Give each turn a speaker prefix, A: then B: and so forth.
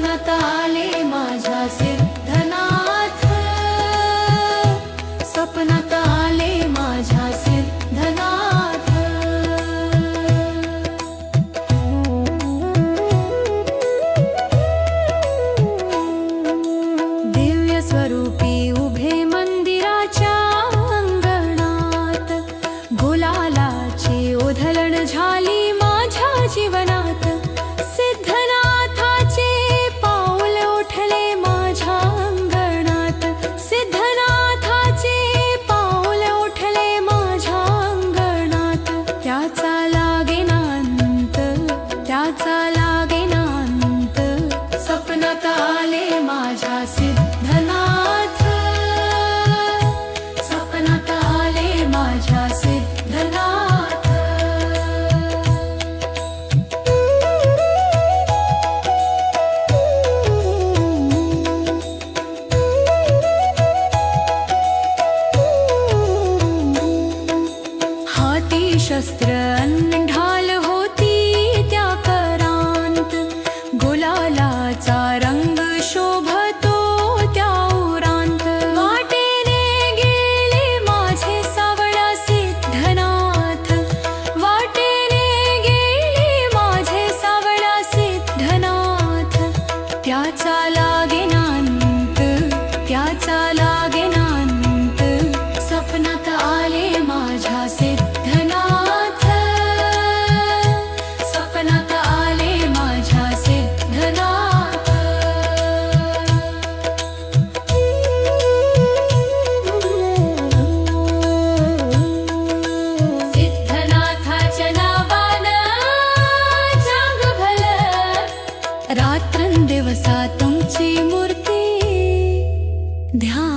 A: मनात आले माझ्या सिद्धनाथ. स्वप्नात आले माझ्या सिद्धनाथ. झाली माझ्या जीवन bruxas. ध्यान